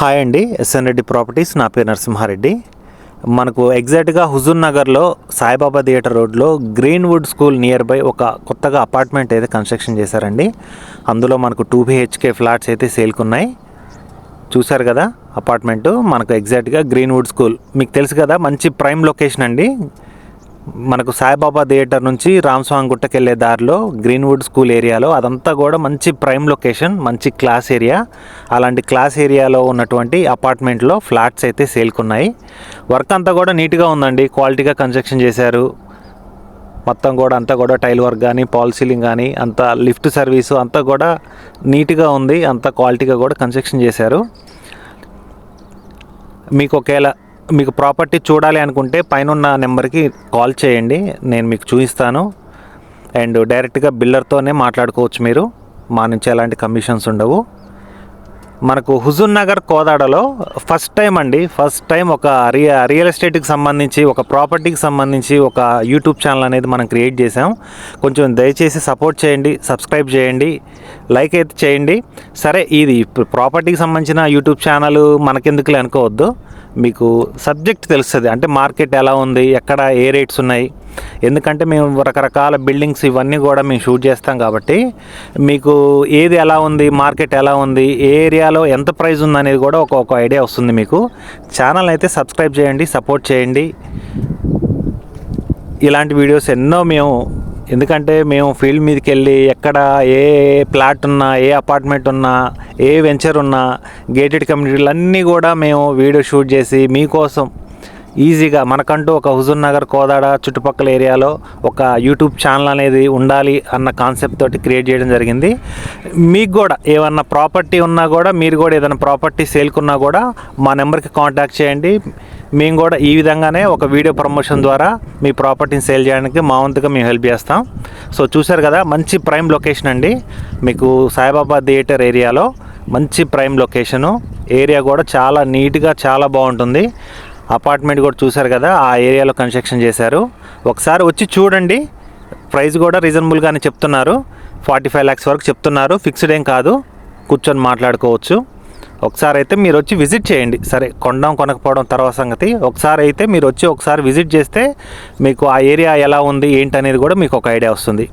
Hi అండి SN Reddy properties నా పేరు నరసింహారెడ్డి. మనకు ఎగ్జాక్ట్గా హుజూర్ నగర్లో సాయిబాబా థియేటర్ రోడ్లో గ్రీన్వుడ్ స్కూల్ నియర్ బై ఒక కొత్తగా అపార్ట్మెంట్ అయితే కన్స్ట్రక్షన్ చేశారండి. అందులో మనకు టూ బిహెచ్కే ఫ్లాట్స్ అయితే సేల్కున్నాయి. చూశారు కదా అపార్ట్మెంటు మనకు ఎగ్జాక్ట్గా గ్రీన్వుడ్ స్కూల్. మీకు తెలుసు కదా మంచి ప్రైమ్ లొకేషన్ అండి. మనకు సాయిబాబా థియేటర్ నుంచి రామస్వామి గుట్టకి వెళ్ళే దారిలో గ్రీన్వుడ్ స్కూల్ ఏరియాలో అదంతా కూడా మంచి ప్రైమ్ లొకేషన్ మంచి క్లాస్ ఏరియా. అలాంటి క్లాస్ ఏరియాలో ఉన్నటువంటి అపార్ట్మెంట్లో ఫ్లాట్స్ అయితే సేల్కున్నాయి. వర్క్ అంతా కూడా నీట్గా ఉందండి. క్వాలిటీగా కన్స్ట్రక్షన్ చేశారు. మొత్తం కూడా అంతా కూడా టైల్ వర్క్ కానీ పాల్ సీలింగ్ కానీ అంత లిఫ్ట్ సర్వీసు అంతా కూడా నీట్గా ఉంది. అంత క్వాలిటీగా కూడా కన్స్ట్రక్షన్ చేశారు. మీకు ఒకవేళ మీకు ప్రాపర్టీ చూడాలి అనుకుంటే పైన ఉన్న నెంబర్కి కాల్ చేయండి. నేను మీకు చూపిస్తాను. అండ్ డైరెక్ట్గా బిల్లర్తోనే మాట్లాడుకోవచ్చు మీరు. మా నుంచి ఎలాంటి కమిషన్స్ ఉండవు. మనకు హుజూర్ నగర్ కోదాడలో ఫస్ట్ టైం అండి ఫస్ట్ టైం ఒక రియ రియల్ ఎస్టేట్కి సంబంధించి ఒక ప్రాపర్టీకి సంబంధించి ఒక యూట్యూబ్ ఛానల్ అనేది మనం క్రియేట్ చేసాం కొంచెం దయచేసి సపోర్ట్ చేయండి సబ్స్క్రైబ్ చేయండి లైక్ అయితే చేయండి. సరే ఇది ప్రాపర్టీకి సంబంధించిన యూట్యూబ్ ఛానల్ మనకెందుకులే అనుకోవద్దు. మీకు సబ్జెక్ట్ తెలుస్తుంది అంటే మార్కెట్ ఎలా ఉంది ఎక్కడ ఏ రేట్స్ ఉన్నాయి ఎందుకంటే మేము రకరకాల బిల్డింగ్స్ ఇవన్నీ కూడా మేము షూట్ చేస్తాం కాబట్టి మీకు ఏది ఎలా ఉంది మార్కెట్ ఎలా ఉంది ఏ ఏరియాలో ఎంత ప్రైస్ ఉంది అనేది కూడా ఒక ఒక ఐడియా వస్తుంది మీకు. ఛానల్ అయితే సబ్స్క్రైబ్ చేయండి సపోర్ట్ చేయండి. ఇలాంటి వీడియోస్ ఎన్నో మేము ఎందుకంటే మేము ఫీల్డ్ మీదకి వెళ్ళి ఎక్కడ ఏ ప్లాట్ ఉన్నా ఏ అపార్ట్మెంట్ ఉన్నా ఏ వెంచర్ ఉన్నా గేటెడ్ కమ్యూనిటీలు అన్నీ కూడా మేము వీడియో షూట్ చేసి మీకోసం ఈజీగా మనకంటూ ఒక హుజూర్ నగర్ కోదాడ చుట్టుపక్కల ఏరియాలో ఒక యూట్యూబ్ ఛానల్ అనేది ఉండాలి అన్న కాన్సెప్ట్ తోటి క్రియేట్ చేయడం జరిగింది. మీకు కూడా ఏమన్నా ప్రాపర్టీ ఉన్నా కూడా మీరు కూడా ఏదైనా ప్రాపర్టీ సేల్కున్నా కూడా మా నెంబర్కి కాంటాక్ట్ చేయండి. మేము కూడా ఈ విధంగానే ఒక వీడియో ప్రమోషన్ ద్వారా మీ ప్రాపర్టీని సేల్ చేయడానికి మా వంతుగా మేము హెల్ప్ చేస్తాం. సో చూశారు కదా మంచి ప్రైమ్ లొకేషన్ అండి. మీకు సాయిబాబా థియేటర్ ఏరియాలో మంచి ప్రైమ్ లొకేషను. ఏరియా కూడా చాలా నీట్గా చాలా బాగుంటుంది. అపార్ట్మెంట్ కూడా చూశారు కదా ఆ ఏరియాలో కన్స్ట్రక్షన్ చేశారు. ఒకసారి వచ్చి చూడండి. ప్రైస్ కూడా రీజనబుల్గానే చెప్తున్నారు. ఫార్టీ ఫైవ్ ల్యాక్స్ వరకు చెప్తున్నారు. ఫిక్స్డ్ ఏం కాదు. కూర్చొని మాట్లాడుకోవచ్చు. ఒకసారి అయితే మీరు వచ్చి విజిట్ చేయండి. సరే కొండం కొనకపోవడం తర్వాత సంగతి. ఒకసారి అయితే మీరు వచ్చి ఒకసారి విజిట్ చేస్తే మీకు ఆ ఏరియా ఎలా ఉంది ఏంటి అనేది కూడా మీకు ఒక ఐడియా వస్తుంది.